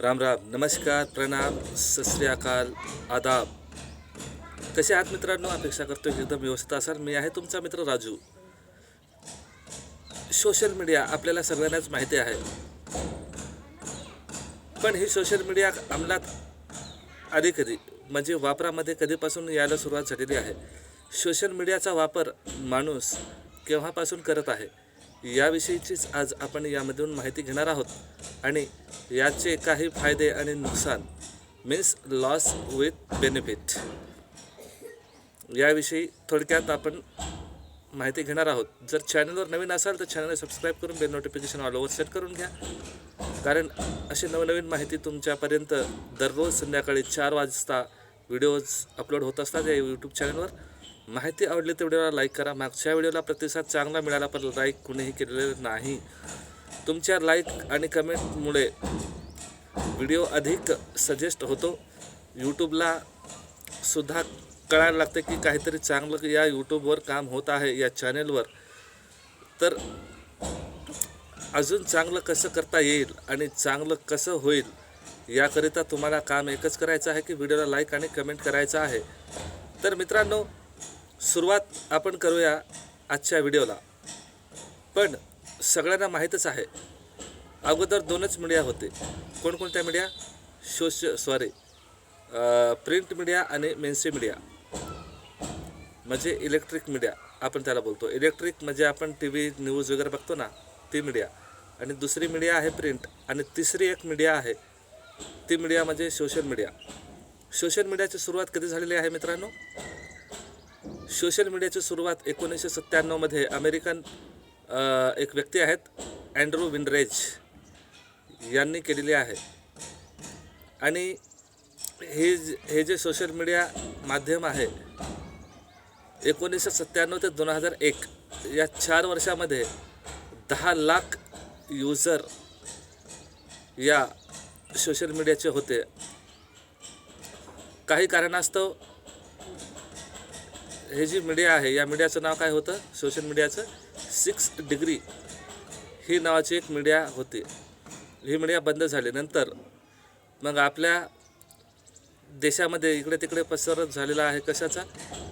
राम राम नमस्कार प्रणाम सस्याकाल अकाल आदाब. कसे आहात मित्रांनो? अपेक्षा करतो एकदम व्यवस्थित असाल मी आहे तुमचा मित्र राजू. सोशल मीडिया आपल्याला सगळ्यांनाच माहिती आहे. पण ही सोशल मीडिया अंमलात आधी कधी? म्हणजे वापरामध्ये कधीपासून यायला सुरुवात झालेली आहे? सोशल मीडियाचा वापर माणूस केव्हापासून करत आहे? याविषयीचीच आज आपण यामधून माहिती घेणार आहोत. आणि याचे काही फायदे आणि नुकसान मीन्स लॉस विथ बेनिफिट याविषयी थोडक्यात आपण माहिती घेणार आहोत. जर चॅनलवर नवीन असाल तर चॅनल सबस्क्राईब करून bell notification all over set करून घ्या. कारण अशी नवनवीन माहिती तुमच्यापर्यंत दररोज संध्याकाळी चार वाजता व्हिडिओज अपलोड होत असतात या यूट्यूब चॅनलवर माहिती आवडली तर व्हिडिओला लाईक करा. मागच्या व्हिडिओला प्रतिसाद चांगला मिळाला पण लाईक कुणीही केलेलं नाही. तुमच्या लाईक आणि कमेंटमुळे व्हिडिओ अधिक सजेस्ट होतो. यूट्यूबला सुद्धा कळायला लागतं की काहीतरी चांगलं या यूट्यूबवर काम होत आहे या चॅनेलवर तर अजून चांगलं कसं करता येईल आणि चांगलं कसं होईल याकरिता तुम्हाला काम एकच करायचं आहे की व्हिडिओला लाईक आणि कमेंट करायचं आहे. तर मित्रांनो सुरुवात आपण करूया आजच्या व्हिडिओला. पण सगळ्यांना माहीतच आहे अगोदर दोनच मीडिया होते. कोणकोणत्या मीडिया सोश सॉरी प्रिंट मीडिया आणि मेन्सी मीडिया म्हणजे इलेक्ट्रिक मीडिया आपण त्याला बोलतो. इलेक्ट्रिक म्हणजे आपण टी व्ही न्यूज वगैरे बघतो ना ती मीडिया आणि दुसरी मीडिया आहे प्रिंट आणि तिसरी एक मीडिया आहे ती मीडिया म्हणजे सोशल मीडिया सोशल मीडियाची सुरुवात कधी झालेली आहे मित्रांनो? सोशल मीडियाची सुरुवात एकोणीसशे सत्त्याण्णवमध्ये अमेरिकन एक व्यक्ती आहेत अँड्रू विनरेज यांनी केलेली आहे. आणि हे हे जे सोशल मीडिया माध्यम आहे एकोणीसशे सत्त्याण्णव ते दोन हजार एक या चार वर्षामध्ये दहा लाख युजर या सोशल मीडियाचे होते. काही कारणास्तव हे जी मीडिया आहे या मीडियाचं नाव काय होतं? सोशल मीडियाचं सिक्स डिग्री ही नावाची एक मीडिया होती. ही मीडिया बंद झाल्यानंतर मग आपल्या देशामध्ये इकडे तिकडे पसरत झालेला आहे कशाचा?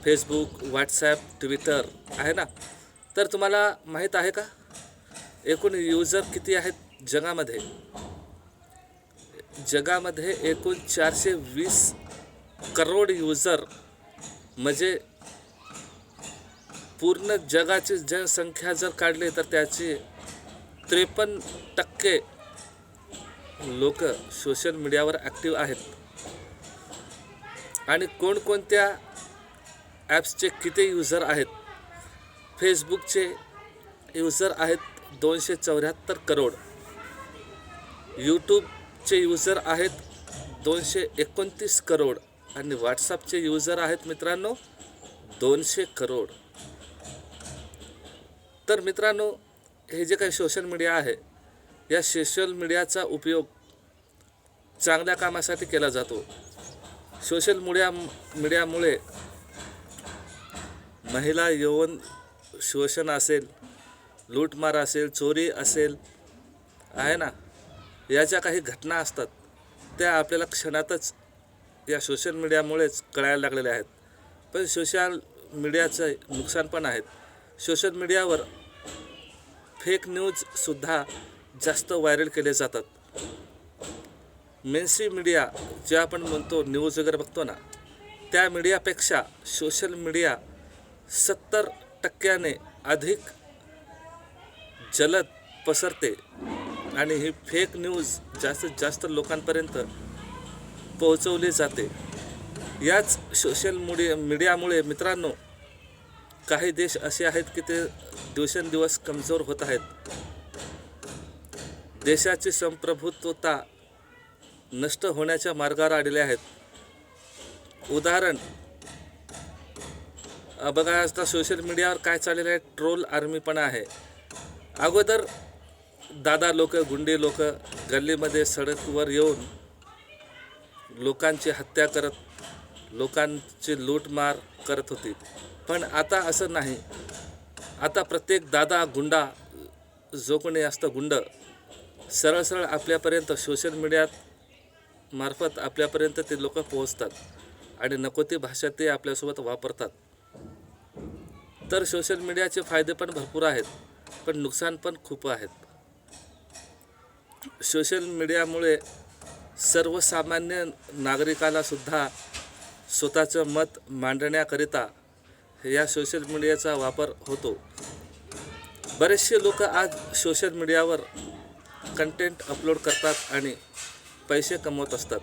फेसबुक व्हॉट्सॲप ट्विटर आहे ना? तर तुम्हाला माहीत आहे का? एकूण युजर किती आहेत जगामध्ये? जगामध्ये एकूण चारशे वीस करोड युजर म्हणजे पूर्ण जगाची जनसंख्या जर काढली तर त्याची त्रेपन्न टक्के लोक सोशल मीडियावर ॲक्टिव्ह आहेत. आणि कोणकोणत्या ॲप्सचे किती युजर आहेत? फेसबुकचे युजर आहेत दोनशे चौऱ्याहत्तर करोड. यूट्यूबचे युजर आहेत दोनशे एकोणतीस करोड. आणि व्हॉट्सअपचे युजर आहेत मित्रांनो दोनशे करोड. तर मित्रांनो हे जे काही सोशल मीडिया आहे या सोशल मीडियाचा उपयोग चांगल्या कामासाठी केला जातो. सोशल मीडिया मीडियामुळे महिला यौवन शोषण असेल लूटमार असेल चोरी असेल आहे ना? या ज्या काही घटना असतात त्या आपल्याला क्षणातच या सोशल मीडियामुळेच कळायला लागलेल्या आहेत. पण सोशल मीडियाचं नुकसान पण आहेत. सोशल मीडियावर फेक न्यूजसुद्धा जास्त व्हायरल केले जातात. मेन्सी मीडिया जे आपण म्हणतो न्यूज वगैरे बघतो ना त्या मीडियापेक्षा सोशल मीडिया सत्तर टक्क्याने अधिक जलद पसरते आणि ही फेक न्यूज जास्तीत जास्त लोकांपर्यंत पोहोचवली जाते. याच सोशल मीडिया मीडियामुळे मित्रांनो काही देश असे आहेत की ते दिवसेंदिवस कमजोर होत आहेत. देशाची संप्रभुत्वता नष्ट होण्याच्या मार्गावर आलेले आहेत. उदाहरण बघा आता सोशल मीडियावर काय चाललेलं आहे? ट्रोल आर्मी पण आहे. अगोदर दादा लोक गुंडे लोक गल्लीमध्ये सडकवर येऊन लोकांची हत्या करत लोकांची लूटमार करत होती. पण आता असं नाही. आता प्रत्येक दादा गुंडा जो कोणी असतं गुंड सरळ सरळ आपल्यापर्यंत सोशल मीडियात मार्फत आपल्यापर्यंत ते लोक पोहोचतात आणि नको ती भाषा ते आपल्यासोबत वापरतात. तर सोशल मीडियाचे फायदे पण भरपूर आहेत पण नुकसान पण खूप आहेत. सोशल मीडियामुळे सर्वसामान्य नागरिकाला सुद्धा स्वतःचं मत मांडण्याकरिता या सोशल मीडियाचा वापर होतो. बरेचसे लोक आज सोशल मीडियावर कंटेंट अपलोड करतात आणि पैसे कमवत असतात.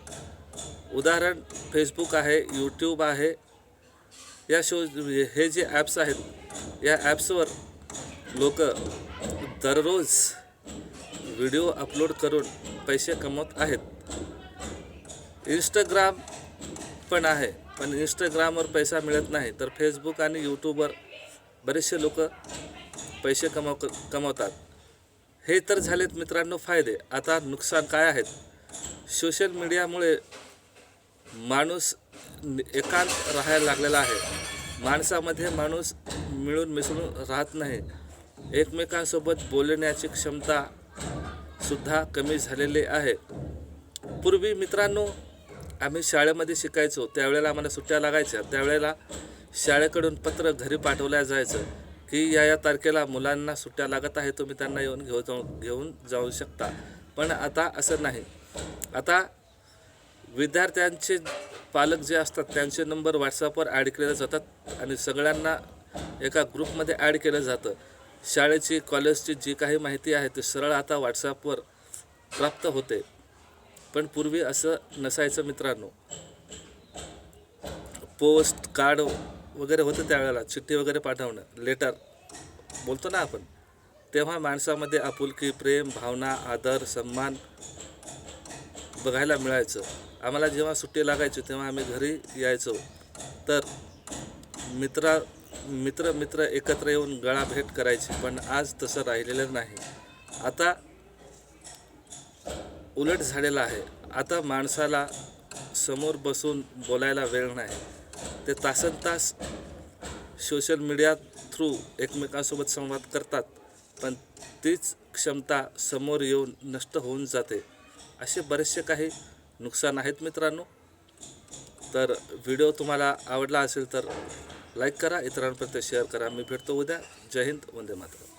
उदाहरण फेसबुक आहे यूट्यूब आहे. या शो हे जे ॲप्स आहेत या ॲप्सवर लोक दररोज व्हिडिओ अपलोड करून पैसे कमवत आहेत. इंस्टाग्राम पण आहे. पण इंस्टाग्रामवर पैसा मिळत नाही तर फेसबुक आणि यूट्यूबवर बरेचसे लोक पैसे कमाव कमवतात. हे तर झालेत मित्रांनो फायदे. आता नुकसान काय आहेत? सोशल मीडियामुळे माणूस एकांत राहायला लागलेला आहे. माणसामध्ये माणूस मिळून मिसळून राहत नाही. एकमेकांसोबत बोलण्याची क्षमता सुद्धा कमी झालेली आहे. पूर्वी मित्रांनो आम्ही शाळेमध्ये शिकायचो त्यावेळेला आम्हाला सुट्ट्या लागायच्या. त्यावेळेला शाळेकडून पत्र घरी पाठवल्या जायचं की या या तारखेला मुलांना सुट्ट्या लागत आहे तुम्ही त्यांना येऊन घेऊ जाऊ घेऊन जाऊ शकता. पण आता असं नाही. आता विद्यार्थ्यांचे पालक जे असतात त्यांचे नंबर व्हॉट्सअपवर ॲड केले जातात आणि सगळ्यांना एका ग्रुपमध्ये ॲड केलं जातं. शाळेची कॉलेजची जी काही माहिती आहे ती सरळ आता व्हॉट्सअपवर प्राप्त होते. पण पूर्वी असं नसायचं मित्रांनो. पोस्ट कार्ड वगैरे होतं त्यावेळेला चिठ्ठी वगैरे पाठवणं लेटर बोलतो ना आपण. तेव्हा माणसामध्ये आपुलकी प्रेम भावना आदर सन्मान बघायला मिळायचं. आम्हाला जेव्हा सुट्टी लागायची तेव्हा आम्ही घरी यायचो. तर मित्रा मित्र मित्र एकत्र येऊन गळा भेट करायची पण आज तसं राहिलेलं नाही. आता उलट झालेलं आहे. आता माणसाला समोर बसून बोलायला वेळ नाही. ते तासन तास सोशल मीडिया थ्रू एकमेकांसोबत संवाद करतात पण तीच क्षमता समोर येऊन नष्ट होऊन जाते. असे बरेचसे काही नुकसान आहेत मित्रांनो. तर व्हिडिओ तुम्हाला आवडला असेल तर लाईक करा इतरांपर्यंत शेअर करा. मी भेटतो उद्या. जय हिंद वंदे मातरम.